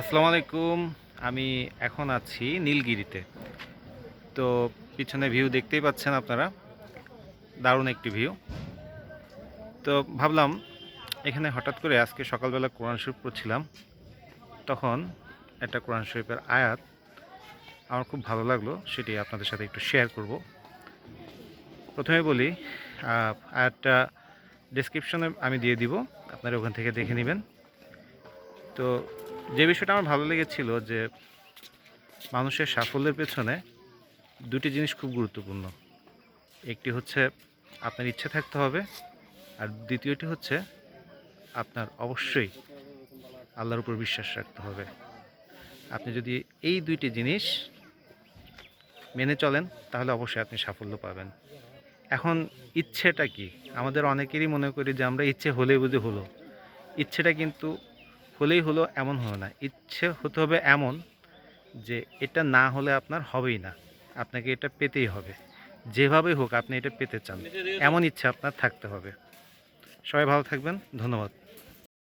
আসসালামু আলাইকুম। আমি এখন আছি নীলগিরিতে। তো পিছনে ভিউ দেখতেই পাচ্ছেন আপনারা। দারুণ একটি ভিউ তো ভাবলাম, এখানে হঠাৎ করে আজকে সকালবেলা কোরআন শরীফ পড়ছিলাম। তখন একটা কোরআন শরীফের আয়াত আমার খুব ভালো লাগল, সেটি আপনাদের সাথে একটু শেয়ার করব। প্রথমে বলি আয়াতটা ডেসক্রিপশনে আমি দিয়ে দিব। আপনারা ওখান থেকে দেখে নেবেন। তো যে বিষয়টা আমার ভালো লেগেছিল যে মানুষের সাফল্যের পেছনে দুটি জিনিস খুব গুরুত্বপূর্ণ। একটি হচ্ছে আপনার ইচ্ছে থাকতে হবে, আর দ্বিতীয়টি হচ্ছে আপনার অবশ্যই আল্লাহর উপর বিশ্বাস রাখতে হবে। আপনি যদি এই দুইটি জিনিস মেনে চলেন, তাহলে অবশ্যই আপনি সাফল্য পাবেন। এখন ইচ্ছেটা কি? আমাদের অনেকেরই মনে করি যে আমরা ইচ্ছে হলেই বুঝি হলো ইচ্ছেটা কিন্তু হলেই হলো এমন হলো না। ইচ্ছে হতে হবে এমন যে এটা না হলে আপনার হবেই না। আপনাকে এটা পেতেই হবে। যেভাবেই হোক আপনি এটা পেতে চান। এমন ইচ্ছা আপনার থাকতে হবে। সবাই ভালো থাকবেন। ধন্যবাদ।